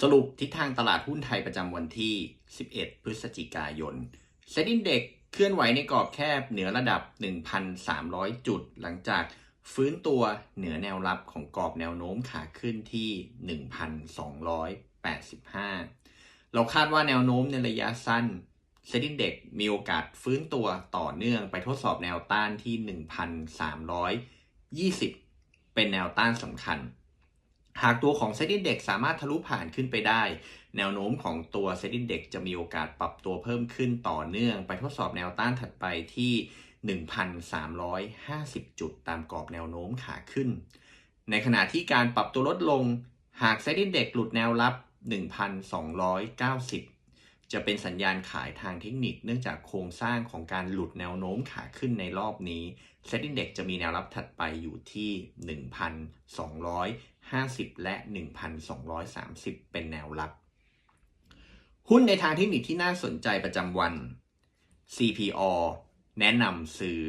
สรุปทิศทางตลาดหุ้นไทยประจำวันที่ 11 พฤศจิกายนเซ็นดินเด็กเคลื่อนไหวในกรอบแคบเหนือระดับ 1,300 จุด หลังจากฟื้นตัวเหนือแนวรับของกรอบแนวโน้มขาขึ้นที่ 1,285 เราคาดว่าแนวโน้มในระยะสั้นเซ็นดินเด็กมีโอกาสฟื้นตัวต่อเนื่องไปทดสอบแนวต้านที่ 1,320 เป็นแนวต้านสำคัญ หากตัวของเซตินเด็กสามารถทะลุผ่านขึ้นไปได้ แนวโน้มของตัวเซตินเด็กจะมีโอกาสปรับตัวเพิ่มขึ้นต่อเนื่อง ไปทดสอบแนวต้านถัดไปที่ 1,350 จุดตามกรอบแนวโน้มขาขึ้น ในขณะที่การปรับตัวลดลง หากเซตินเด็กหลุดแนวรับ 1,290 จะเป็นสัญญาณขายทางเทคนิค เนื่องจากโครงสร้างของการหลุดแนวโน้มขาขึ้นในรอบนี้เซ็นดินเด็กจะมีแนวรับถัดไปอยู่ที่ 1,250 และ 1,230 เป็นแนวรับ หุ้นในทางเทคนิคที่น่าสนใจประจำวัน CPO แนะนำซื้อ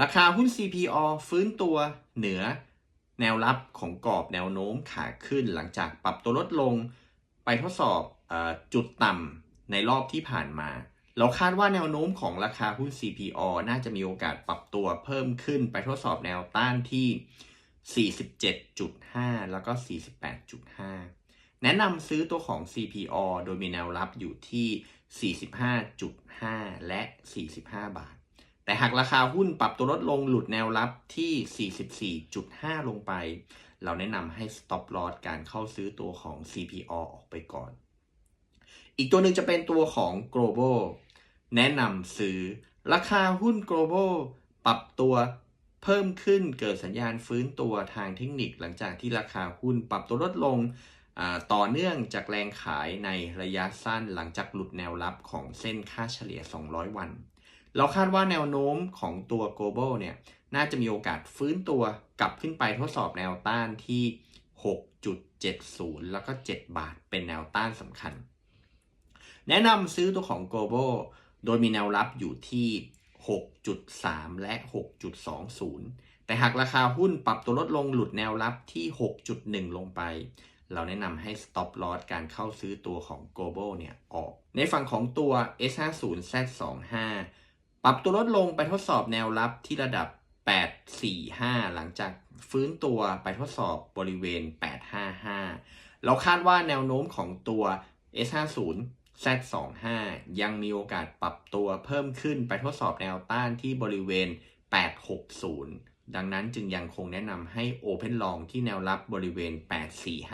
ราคาหุ้น CPO ฟื้นตัวเหนือแนวรับของกรอบแนวโน้มขาขึ้นหลังจากปรับตัวลดลงไปทดสอบอจุดต่ำ ในรอบที่ผ่านมา เราคาดว่าแนวโน้มของราคาหุ้น CPO น่าจะมีโอกาสปรับตัวเพิ่มขึ้นไปทดสอบแนวต้านที่ 47.5 แล้วก็ 48.5 แนะนำซื้อตัวของ CPO โดยมีแนวรับอยู่ที่ 45.5 และ 45 บาท แต่หากราคาหุ้นปรับตัวลดลงหลุดแนวรับที่ 44.5 ลงไป เราแนะนำให้ stop loss การเข้าซื้อตัวของ CPO ออกไปก่อน อีกตัวหนึ่งจะเป็นตัวของ global แนะนำซื้อ ราคาหุ้น global ปรับตัวเพิ่มขึ้นเกิดสัญญาณฟื้นตัวทางเทคนิคหลังจากที่ราคาหุ้นปรับตัวลดลงต่อเนื่องจากแรงขายในระยะสั้นหลังจากหลุดแนวรับของเส้นค่าเฉลี่ย 200 วัน เราคาดว่าแนวโน้มของตัว global เนี่ยน่าจะมีโอกาสฟื้นตัวกลับขึ้นไปทดสอบแนวต้านที่ 6.70 แล้วก็ 7 บาทเป็นแนวต้านสำคัญ แนะนำซื้อตัวของ global โดยมีแนวรับอยู่ที่ 6.3 และ 6.20 แต่หากราคาหุ้นปรับตัวลดลงหลุดแนวรับที่ 6.1 ลงไป เราแนะนำให้ stop loss การเข้าซื้อตัวของ global เนี่ยออก ในฝั่งของตัว S50 Z25 ปรับตัวลดลงไปทดสอบแนวรับที่ระดับ 845 หลังจากฟื้นตัวไปทดสอบบริเวณ 855 เราคาดว่าแนวโน้มของตัว S50 Z25 ยังมีโอกาสปรับตัวเพิ่มขึ้นไปทดสอบแนวต้านที่บริเวณ 860 ดังนั้นจึงยังคงแนะนำให้ Open Long ที่แนวรับบริเวณ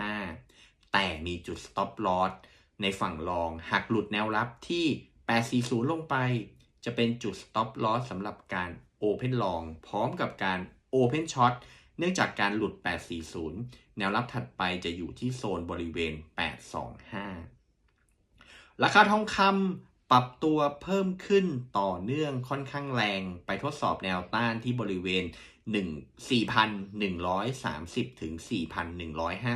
845 แต่มีจุด Stop Loss ในฝั่งรองหากหลุดแนวรับที่ 840 ลงไป จะเป็นจุด Stop Loss สำหรับการ Open Long พร้อมกับการ Open Short เนื่องจากการหลุด 840 แนวรับถัดไปจะอยู่ที่โซนบริเวณ 825 ราคาทองคำปรับตัวเพิ่มขึ้นต่อเนื่องค่อนข้างแรงไปทดสอบแนวต้านที่บริเวณ 4,130 ถึง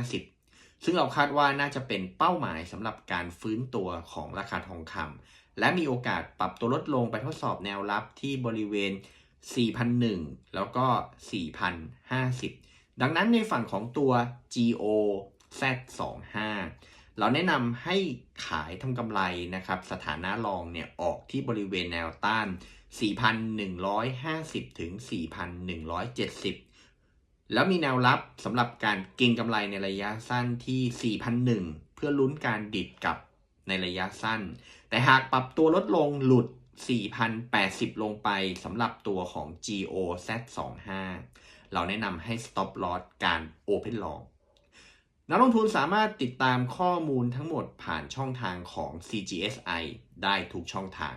4,150 ซึ่งเราคาดว่าน่าจะเป็นเป้าหมายสำหรับการฟื้นตัวของราคาทองคำและมีโอกาสปรับตัวลดลงไปทดสอบแนวรับที่บริเวณ 4,001 แล้วก็ 4,050 ดังนั้นในฝั่งของตัว GO Z25 เราแนะนำให้ขายทำกำไรนะครับ สถานะรองเนี่ยออกที่บริเวณแนวต้าน 4,150 ถึง 4,170 แล้วมีแนวรับสำหรับการเก็งกำไรในระยะสั้นที่ 4,001 เพื่อลุ้นการดิดกลับในระยะสั้น แต่หากปรับตัวลดลงหลุด 4,080 ลงไปสำหรับตัวของ GO Z25 เราแนะนำให้ stop loss การ open long นักลงทุนสามารถติดตามข้อมูลทั้งหมดผ่านช่องทางของ CGSI ได้ทุกช่องทาง